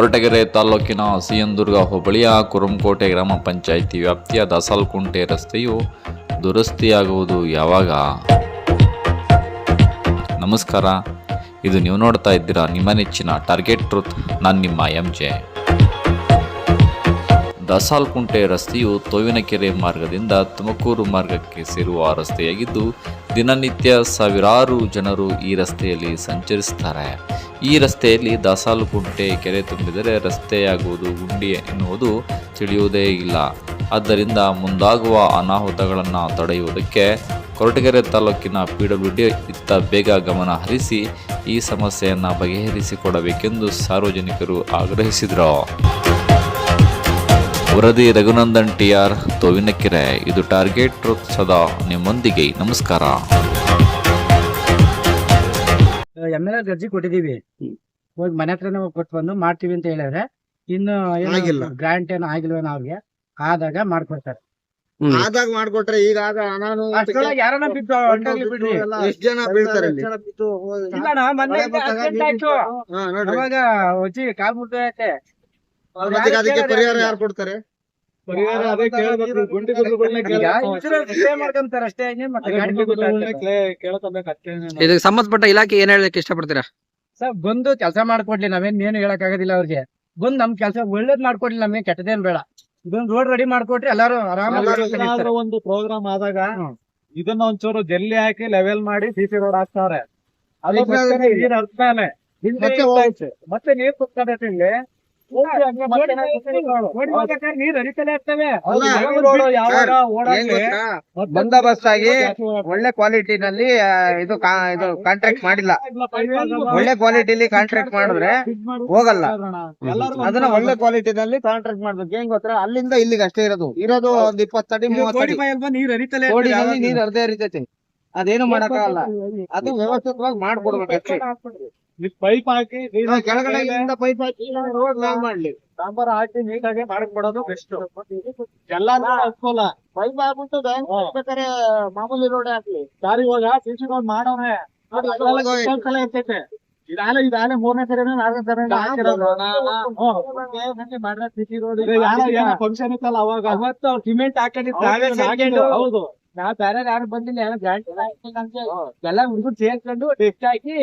ಕೊರಟಗೆರೆ ತಾಲೂಕಿನ ಸಿಯಂದುರ್ಗ ಹೋಬಳಿಯ ಕುರುಂಕೋಟೆ ಗ್ರಾಮ ಪಂಚಾಯಿತಿ ವ್ಯಾಪ್ತಿಯ ದಸಾಲ್ಕುಂಟೆ ರಸ್ತೆಯು ದುರಸ್ತಿಯಾಗುವುದು ಯಾವಾಗ? ನಮಸ್ಕಾರ. ಇದು ನೀವು ನೋಡ್ತಾ ಇದ್ದೀರಾ ನಿಮ್ಮ ನೆಚ್ಚಿನ ಟಾರ್ಗೆಟ್ ಟ್ರೂತ್ ನಾನು ನಿಮ್ಮ ಎಂ ಜೆ ದಸಾಲ್ಕುಂಟೆ ರಸ್ತೆಯು ತೋವಿನಕೆರೆ ಮಾರ್ಗದಿಂದ ತುಮಕೂರು ಮಾರ್ಗಕ್ಕೆ ಸೇರುವ ರಸ್ತೆಯಾಗಿದ್ದು, ದಿನನಿತ್ಯ ಸಾವಿರಾರು ಜನರು ಈ ರಸ್ತೆಯಲ್ಲಿ ಸಂಚರಿಸುತ್ತಾರೆ. ಈ ರಸ್ತೆಯಲ್ಲಿ ದಸಾಲುಕುಂಟೆ ಕೆರೆ ತುಂಬಿದರೆ ರಸ್ತೆಯಾಗುವುದು ಗುಂಡಿ ಎನ್ನುವುದು ತಿಳಿಯುವುದೇ ಇಲ್ಲ. ಆದ್ದರಿಂದ ಮುಂದಾಗುವ ಅನಾಹುತಗಳನ್ನು ತಡೆಯುವುದಕ್ಕೆ ಕೊರಟಗೆರೆ ತಾಲೂಕಿನ ಪಿ ಡಬ್ಲ್ಯೂ ಡಿ ಇತ್ತ ಬೇಗ ಗಮನ ಹರಿಸಿ ಈ ಸಮಸ್ಯೆಯನ್ನು ಬಗೆಹರಿಸಿಕೊಡಬೇಕೆಂದು ಸಾರ್ವಜನಿಕರು ಆಗ್ರಹಿಸಿದರು. ವರದಿ ರಘುನಂದನ್ ಟಿ ಆರ್ ತೋವಿನಕೆರೆ. ಇದು ಟಾರ್ಗೆಟ್ ಟ್ರೂತ್ ಸದಾ ನಿಮ್ಮೊಂದಿಗೆ. ನಮಸ್ಕಾರ. ಎಂ ಎಲ್ ಅರ್ಜಿ ಕೊಟ್ಟಿದೀವಿ ಹೋಗಿ ಮನೆ ಹತ್ರ ಹೋಗಿ ಕೊಟ್ಟು ಬಂದು ಮಾಡ್ತೀವಿ ಅಂತ ಹೇಳಿದ್ರೆ ಇನ್ನು ಆಗಿಲ್ಲ. ಗ್ರಾಂಟ್ ಏನೋ ಆಗಿಲ್ವೇನೋ ಅವ್ರಿಗೆ ಆದಾಗ ಮಾಡ್ಕೊಡ್ತಾರೆ. ಆದಾಗ ಮಾಡ್ಕೊಟ್ರೆ ಈಗ ಆಗ ನಾನು ಅಷ್ಟ್ರೊಳಗೆ ಯಾರನ್ನ ಬಿಟ್ಟು ಹೊರ್ಟೋಗ್ಲಿ ಬಿಡ್ರಿ. ಎಷ್ಟ್ ಜನ ಬೀಳ್ತಾರೆ ಇಲ್ಲಿ? ಇಲ್ಲ ಅಣ್ಣ, ಮೊನ್ನೆ ಮಳೆ ಬಂದಾಗ accident ಆಯ್ತು. ಹಾ, ನೋಡ್ರಿ. ಅವಾಗ ಹೊಚ್ಚಿ ಕಾಲ್ ಮತ್ತೆ ಅದಕ್ಕೆ ಪರಿಹಾರ ಯಾರು ಕೊಡ್ತಾರೆ? ಪರಿಹಾರ ಅದೇ ಕೇಳ್ಬೇಕು ಗುಂಡಿ ಮಾಡ್ಕೊಂತಾರೆ ಅಷ್ಟೇ ಇನ್ನೇನ್ ಮತ್ತೆ ಗಾಡಿ ಕೇಳ್ಕೋಬೇಕು ಅಷ್ಟೇ ಇದಕ್ಕೆ ಸಂಬಂಧಪಟ್ಟ ಇಲಾಖೆ ಏನ್ ಹೇಳಕ್ ಇಷ್ಟಪಡ್ತೀರಾ? ಸರ್ ಬಂದು ಕೆಲಸ ಮಾಡ್ಕೊಡ್ಲಿ ನಾವೇನ್ ಏನು ಹೇಳಕ್ ಆಗೋದಿಲ್ಲ ಅವ್ರಿಗೆ. ಬಂದ್ ನಮ್ ಕೆಲಸ ಒಳ್ಳೇದ್ ಮಾಡ್ಕೊಡ್ಲಿ ನಮಗೆ ಕೆಟ್ಟದೇನ್ ಬೇಡ. ಇದೊಂದು ರೋಡ್ ರೆಡಿ ಮಾಡ್ಕೊಟ್ರಿ ಎಲ್ಲಾರು ಆರಾಮ ಒಂದು ಪ್ರೋಗ್ರಾಮ್ ಆದಾಗ ಇದನ್ನ ಒಂಚೂರು ಜಲ್ಲಿ ಹಾಕಿ ಲೆವೆಲ್ ಮಾಡಿ ಸಿ ಸಿ ರೋಡ್ ಹಾಕ್ತಾರೆ ನೀರ್ ಹರ್ತಾನೆ ಮತ್ತೆ ನೀರ್ ಕುತ್ಕೊಂಡೈತಿ ಇಲ್ಲಿ ಬಂದೋಬಸ್ತ್ ಆಗಿ. ಒಳ್ಳೆ ಕ್ವಾಲಿಟಿನಲ್ಲಿ ಇದು ಕಾ- ಇದು ಕಾಂಟ್ರಾಕ್ಟ್ ಮಾಡಿಲ್ಲ. ಒಳ್ಳೆ ಕ್ವಾಲಿಟಿಲಿ ಕಾಂಟ್ರಾಕ್ಟ್ ಮಾಡಿದ್ರೆ ಹೋಗಲ್ಲ. ಅದನ್ನ ಒಳ್ಳೆ ಕ್ವಾಲಿಟಿನಲ್ಲಿ ಕಾಂಟ್ರಾಕ್ಟ್ ಮಾಡ್ಬೇಕು. ಹೆಂಗ್ ಗೊತ್ತಾ? ಅಲ್ಲಿಂದ ಇಲ್ಲಿಗೆ ಅಷ್ಟೇ ಇರೋದು ಇರೋದು ಒಂದ್ ಇಪ್ಪತ್ತಡಿ ಮೂವತ್ತಡಿ ನೀರ್ ಹರಿತಲೇ ನೀರ್ ಹರಿದೇ ಹರಿತೈತೆ. ಅದೇನು ಮಾಡಕ್ಕಾಗಲ್ಲ ಅದು ವ್ಯವಸ್ಥಿತವಾಗಿ ಮಾಡ್ಕೊಡ್ಬೇಕು ಅಷ್ಟೇ ಪೈಪ್ ಹಾಕಿ ನೀರ್ ಇವಾಗ ಕೆಳಗಡೆ ಇಂದ ಪೈಪ್ ಹಾಕಿ ರೋಡ್ ಲೇ ಮಾಡ್ಲಿ. ಸಾಂಬಾರ್ ಹಾಕಿ ನೀಟಾಗಿ ಮಾಡ್ಕೊಡೋದು ಬೆಸ್ಟ್ ಎಲ್ಲಾನು ಅನುಕೂಲ ಪೈಪ್ ಹಾಕ್ಬಿಟ್ಟು ಬ್ಯಾಂಕ್ ಬೇಕಾದ್ರೆ ಮಾಮೂಲಿ ರೋಡ್ ಹಾಕ್ಲಿ. ಸಾರಿ ಹೋಗ ಸಿ ಸಿ ರೋಡ್ ಸಲ ಇರ್ತೈತೆ. ಇದಾಲೆ ಇದಾಲೆ ಮೂರನೇ ಸರಿ ನಾಲ್ಕನೇ ಸರಿ ಹಾಕಿರೋದು. ಫಂಕ್ಷನ್ ಇತ್ತಲ್ಲ ಅವಾಗ? ಅವತ್ತು ಸಿಮೆಂಟ್ ಹಾಕೊಂಡಿದ್ದು ಹೌದು, ನಾವ್ ಬೇರೆ ಯಾರು ಬಂದಿಲ್ಲ ಏನೋ ಗ್ರ್ಯಾಂಡ್ ಎಲ್ಲ ಹುಡುಗರು ಸೇರ್ಕೊಂಡು ಟೆಸ್ಟ್ ಹಾಕಿ,